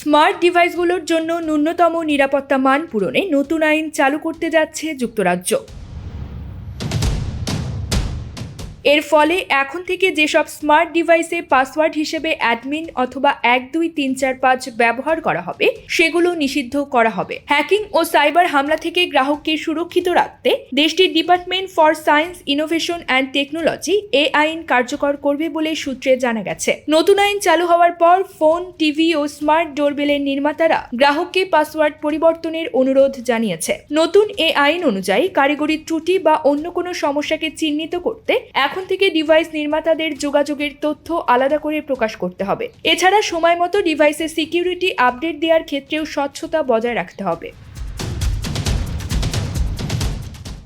Smart ডিভাইসগুলোর জন্য ন্যূনতম নিরাপত্তা মান পূরণে নতুন আইন চালু করতে যাচ্ছে যুক্তরাজ্য। এর ফলে এখন থেকে যেসব স্মার্ট ডিভাইসে পাসওয়ার্ড হিসেবে অ্যাডমিন অথবা এক, দুই, তিন, চার, পাঁচ ব্যবহার করা হবে, সেগুলো নিষিদ্ধ করা হবে। হ্যাকিং ও সাইবার হামলা থেকে গ্রাহককে সুরক্ষিত রাখতে দেশটির department for science, innovation and technology এ আইন কার্যকর করবে বলে সূত্রে জানা গেছে। নতুন আইন চালু হওয়ার পর ফোন, টিভি ও স্মার্ট ডোরবেলের নির্মাতারা গ্রাহককে পাসওয়ার্ড পরিবর্তনের অনুরোধ জানিয়েছে। নতুন এ আইন অনুযায়ী কারিগরি ত্রুটি বা অন্য কোনো সমস্যাকে চিহ্নিত করতে এখন থেকে ডিভাইস নির্মাতাদের যোগাযোগের তথ্য আলাদা করে প্রকাশ করতে হবে। এছাড়া সময় মতো ডিভাইসের সিকিউরিটি আপডেট দেওয়ার ক্ষেত্রেও স্বচ্ছতা বজায় রাখতে হবে।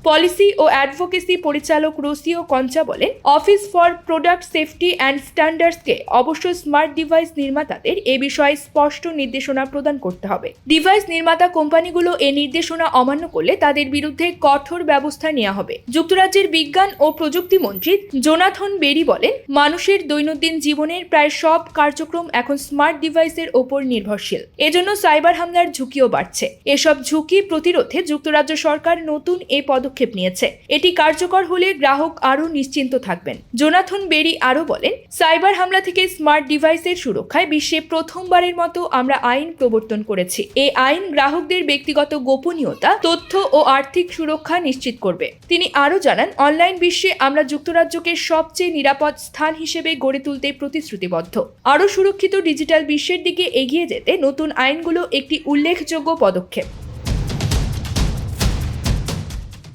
পলিসি ও অ্যাডভোকেসি পরিচালক রসিও কঞ্চা বলেন, office for product safety and স্ট্যান্ডার্ডসকে অবশ্যই স্মার্ট ডিভাইস নির্মাতাদের এ বিষয়ে স্পষ্ট নির্দেশনা প্রদান করতে হবে। ডিভাইস নির্মাতা কোম্পানিগুলো এ নির্দেশনা অমান্য করলে তাদের বিরুদ্ধে কঠোর ব্যবস্থা নেওয়া হবে। যুক্তরাজ্যের বিজ্ঞান ও প্রযুক্তি মন্ত্রী জোনাথন বেরি বলেন, মানুষের দৈনন্দিন জীবনের প্রায় সব কার্যক্রম এখন স্মার্ট ডিভাইসের ওপর নির্ভরশীল। এজন্য সাইবার হামলার ঝুঁকিও বাড়ছে। এসব ঝুঁকি প্রতিরোধে যুক্তরাজ্য সরকার নতুন এ পদক্ষেপ নিয়েছে। এটি কার্যকর হলে গ্রাহক আরও নিশ্চিন্ত থাকবেন। জোনাথন বেরি আরও বলেন, সাইবার হামলা থেকে স্মার্ট ডিভাইসের সুরক্ষায় বিশ্বে প্রথমবারের মতো আমরা আইন প্রবর্তন করেছি। এই আইন গ্রাহকদের ব্যক্তিগত গোপনীয়তা, তথ্য ও আর্থিক সুরক্ষা নিশ্চিত করবে। তিনি আরও জানান, অনলাইন বিশ্বে আমরা যুক্তরাজ্যকে সবচেয়ে নিরাপদ স্থান হিসেবে গড়ে তুলতে প্রতিশ্রুতিবদ্ধ। আরও সুরক্ষিত ডিজিটাল বিশ্বের দিকে এগিয়ে যেতে নতুন আইনগুলো একটি উল্লেখযোগ্য পদক্ষেপ।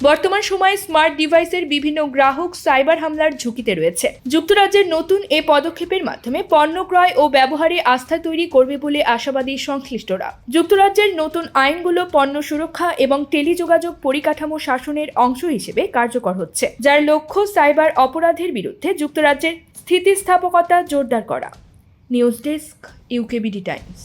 বর্তমান সময়ে স্মার্ট ডিভাইসের বিভিন্ন গ্রাহক সাইবার হামলার ঝুঁকিতে রয়েছে। যুক্তরাজ্যের নতুন এ পদক্ষেপের মাধ্যমে পণ্য ক্রয় ও ব্যবহারে আস্থা তৈরি করবে বলে আশাবাদী সংশ্লিষ্টরা। যুক্তরাজ্যের নতুন আইনগুলো পণ্য সুরক্ষা এবং টেলিযোগাযোগ পরিকাঠামো শাসনের অংশ হিসেবে কার্যকর হচ্ছে, যার লক্ষ্য সাইবার অপরাধের বিরুদ্ধে যুক্তরাজ্যের স্থিতিস্থাপকতা জোরদার করা। News desk, UKBD Times.